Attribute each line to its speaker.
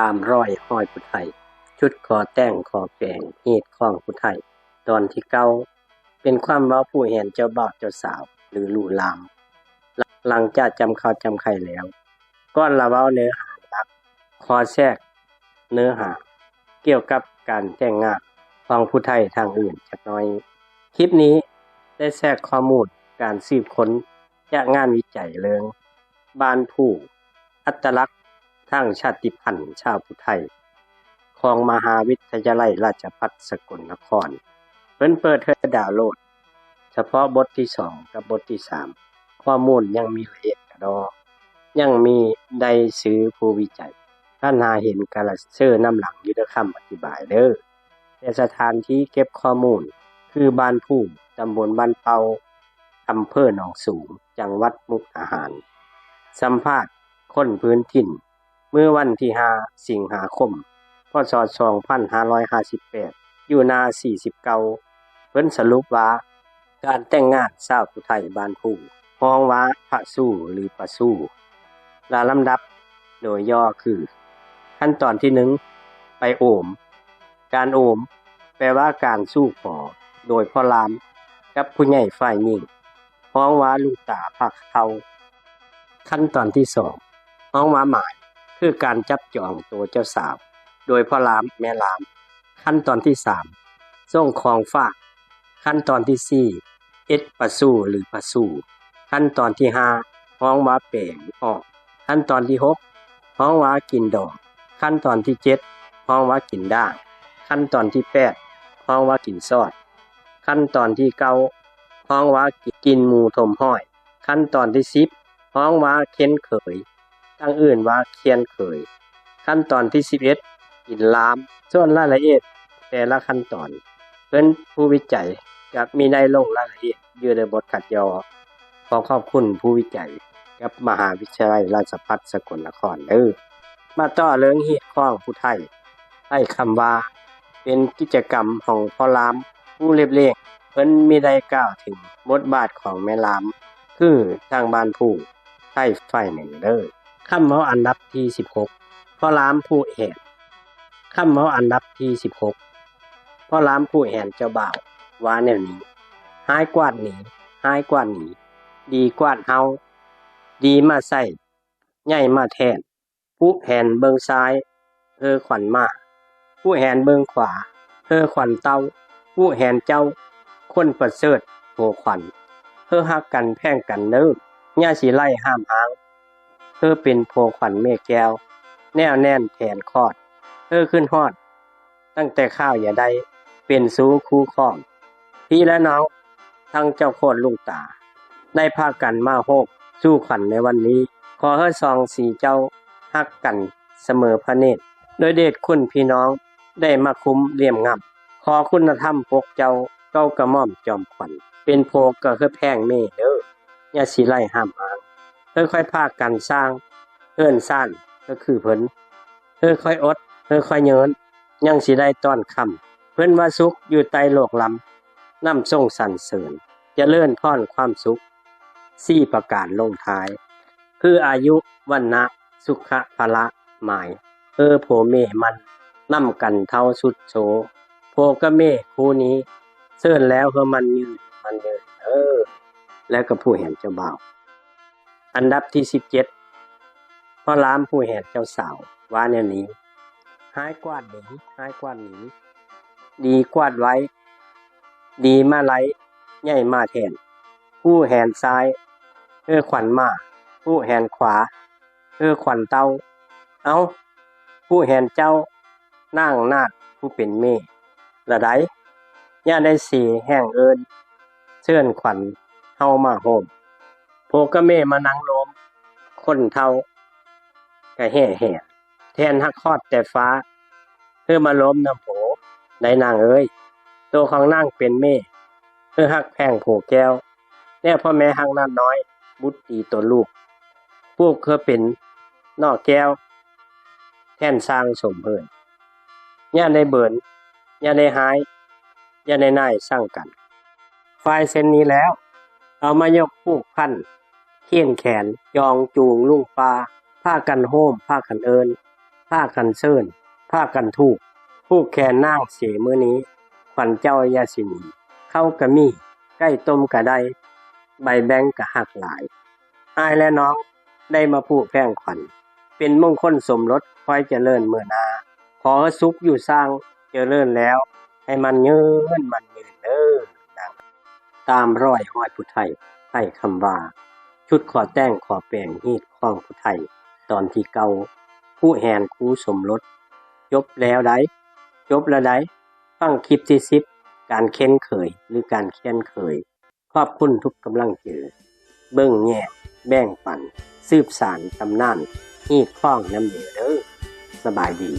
Speaker 1: ตามร้อยห้อยผู้ไทย ชุดคอแต่งคอแกงฮีดข้องผู้ไทย ตอนที่เก้าเป็นความเว้าผู้แหนเจ้าบ่าวเจ้าสาว หรือลู่ลาม หลังจากจำข้าวจำไข่แล้วก้อนละเว้าเนื้อหาหลักขอแทรก เนื้อหา เกี่ยวกับการแต่งงานของผู้ไทยทางอื่นจักหน้อย คลิปนี้ได้แทรกข้อมูลการสืบค้นจากงานวิจัยเรื่อง บ้านผู้ อัตลักษณ์ ทางชาติพันธุ์ชาวผู้ไทย ของมหาวิทยาลัยราชภัฏสกลนคร เพิ่นเปิดให้ดาวโหลด เฉพาะบทที่2กับบทที่3ข้อมูลยังมีละเอียดกระดอ ยังมีได้ซื้อผู้วิจัยท่านหาเห็นกาลเซอร์น้ำหลังยู่ในคำอธิบายเด้อแต่สถานที่เก็บข้อมูลคือบ้านผู้ตำบลบ้านเปาอำเภอหนองสูง จังหวัดมุกดาหาร สัมภาษณ์คนพื้นถิ่น เมื่อวันที่5สิงหาคม พศ 2558 อยู่นา49 เพิ่นสรุปว่า การแต่งงานชาวผู้ไทยบ้านผู้ฮ้องว่าพระสู้หรือปะสู้ลาลำดับโดยย่อคือ ขั้นตอนที่1ไปโอม การโอม แปลว่าการสู้ขอโดยพ่อรามกับผู้ใหญ่ฝ่ายหญิงฮ้องว่าลูกตาพักเขาขั้นตอนที่2ฮ้องว่าหมาย คือการจับจองตัวเจ้าสาว โดยพ่อรามแม่ราม ขั้นตอนที่3ส่งของฝากขั้นตอนที่4เอ็ดปะสู้หรือปะสู้ขั้นตอนที่5ฮ้องว่าแปลงออก ขั้นตอนที่6ฮ้องว่ากินดอกขั้นตอนที่7ฮ้องว่ากินด่างขั้นตอนที่8ฮ้องว่ากินซอด ขั้นตอนที่9ฮ้องว่ากินมูทมห้อย ขั้นตอนที่10ฮ้องว่าเค้นเขย ตั้งอื่นว่าเคียนเขย ขั้นตอนที่ 11 กินลาม ส่วนรายละเอียดแต่ละขั้นตอน เพิ่อนผู้วิจัยกับมีได้ลงรายละเอียดอยู่ในบทขัดยอขอขอบคุณผู้วิจัยกับมหาวิทยาลัยราชภัฏสกลนครเด้อมาต่อเรื่องเฮียข้องผู้ไทยใต้คำว่า เป็นกิจกรรมของพ่อรามผู้เล็บเลขเพิ่นมีได้กล่าวถึงบทบาทของแม่ราม คือทางบ้านผู้ไทยฝ่ายหนึ่งเด้อ คำเว้าอันดับที่16พ่อรามผู้แอนคำเว้าอันดับที่16พ่อรามผู้แอนเจ้าบ่าวว่าแนวนี้หายกวาดหนีหายกวาดหนีดีกวาดเฮาดีมาใส่ใหญ่มาแทน ผู้แหนเบิงซ้ายเออขวัญมาผู้แหนเบิงขวาเออขวัญเต้า ผู้แหนเจ้า คนประเสริฐโหขวัญเฮอฮักกันแพ่งกันเด้อย่าสิไล่ห้ามหาง เฮอเป็นโพขวัญเมฆแก้ว แนวแน่นแทนคอดเฮอขึ้นฮอด ตั้งแต่ข้าวอย่าได้เป็นสูงคู่ข้อง พี่และน้องทั้งเจ้าโคตรลุงตา ได้พากันมาโฮกสู้ขันในวันนี้ ขอเฮอซองสีเจ้าฮักกันเสมอพระเนตร โดยเดชคุณพี่น้องได้มาคุ้มเลี่ยมងាບขอคุณธรรมปกเจ้าเก้ากระหม่อมจอมขวัญเป็นโพก็คือแพงเมเด้ออย่าสิไล่ห้ามหา งค่อยๆพากันสร้างเอิ้นซ่านก็คือเพิ่นค่อยอดค่อยเยินยังสิได้ต้อนคำ เพิ่นว่าสุขอยู่ใต้โลกลำนำทรงสรรเสริญเจริญพรความสุข4ประการลงท้าย คืออายุวันนะสุขะพละหมาย เออโผเมมันนำกันเท่าสุดโสโพกะเมคู่นี้เซิ้นแล้วเฮอมันยืนมันเดินเออ แล้วก็ผู้แห่นเจ้าบ่าว อันดับที่17พ่อรามผู้แห่เจ้าสาว ว่าแนวนี้หายกวาดหนีหายกวาดหนีดีกวาดไว้ ดีมาไหลใหญ่มาแทน ผู้แหนซ้ายเออขวัญมา ผู้แหนขวาเออขวัญเต้า เอาผู้แหนเจ้านั่งนาดผู้เป็นเมละไดย่าได้สีแห้งเอินเชิญขวัญเฮามาโฮม โพกะเมมานั่งลม คนเท่าก็แห่แห่แทนฮักคอดแต่ฟ้า เพื่อมาล้มน้ำโผได้นางเอ้ยตัวของนางเป็นเมเพื่อฮักแพงโผแก้ว แน่พ่อแม่ฮักน้านน้อย บุตรตีตัวลูกพวกเคอเป็นนอกแก้ว แทนสร้างสมเพิ่นย่าได้เบิ่นย่าได้หายย่าได้นายสร้างกันฝ่ายเส้นนี้แล้ว เอามายกผูกพัน เขียนแขน ยองจูงลุงปลาพากันโฮมพากันเอินผ้ากันเซินผ้ากันถูกผู้แคนนางเสียมื้อนี้ขวัญเจ้ายาสินีเข้ากะมีใกล้ต้มกะได้ ใบแบงกะหักหลายอายและน้องได้มาผูกแพร่งขวัญเป็นมงคลสมรสคอยเจริญเมื่อนา ขอสุขอยู่สร้างเจริญแล้ว ให้มันเยืนมันยืนเด้อตามร้อยห้อยผู้ไทยไทยคำว่า ชุดขอแต่งขอแปลงฮีดข้องผู้ไทย ตอนที่เก่าผู้แหนคู่สมรสจบแล้วไดจบแล้วไดฟังคลิปที่สิบการเค้นเคยหรือการเค้นเคย ขอบคุณทุกกำลังเจอ เบิ่งแง่แบ่งปัน สืบสารตำนานฮีดข้องน้ำเหนือเด้อสบายดี